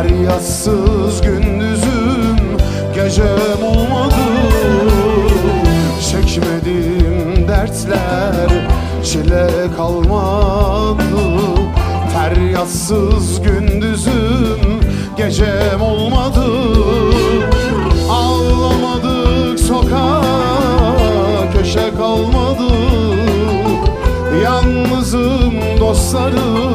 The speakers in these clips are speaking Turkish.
Feryatsız gündüzüm gecem olmadı. Çekmedim dertler çile kalmadı. Feryatsız gündüzüm gecem olmadı. Ağlamadık sokak köşe kalmadı. Yalnızım dostlarım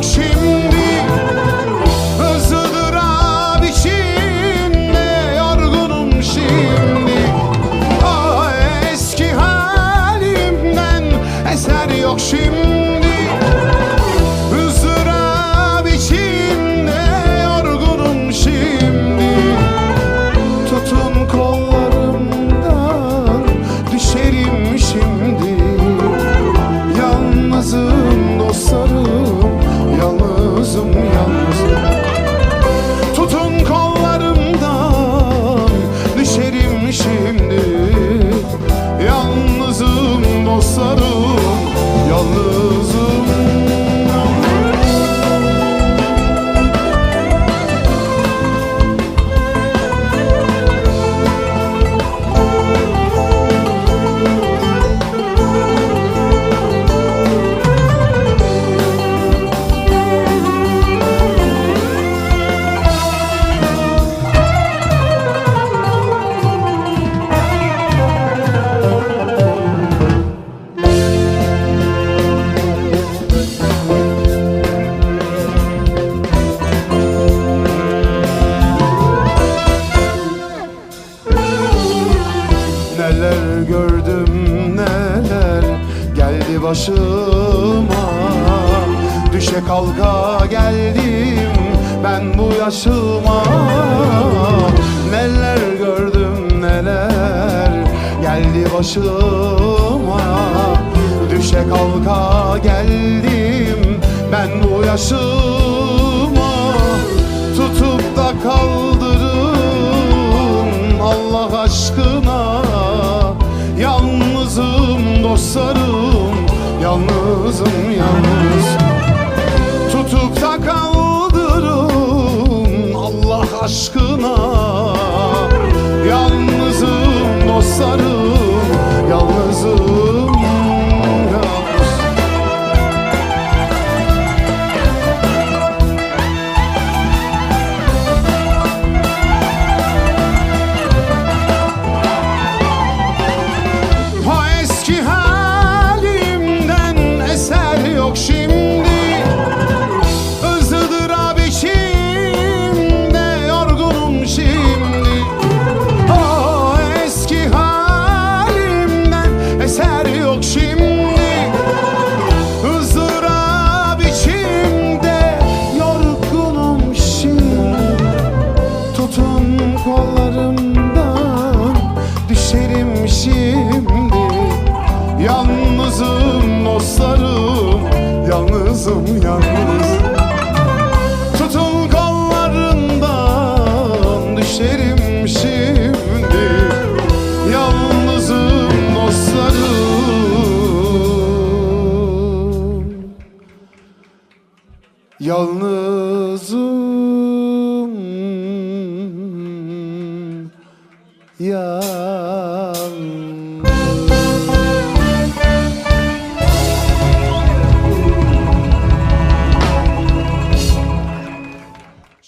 yok şimdi. Hızlıdır içinde yorgunum şimdi. O eski halimden eser yok şimdi. Hızlıra başıma. Düşe kalka geldim ben bu yaşıma. Neler gördüm neler geldi başıma. Düşe kalka geldim ben bu yaşıma. Tutup da kaldırın Allah aşkına. Yalnızım dostlarım Yalnızım yalnız. Tutup da kaldırın Allah aşkına yalnızım yalnız. Tutun kollarından düşerim şimdi. Yalnızım dostlarım. Yalnızım. Yalnız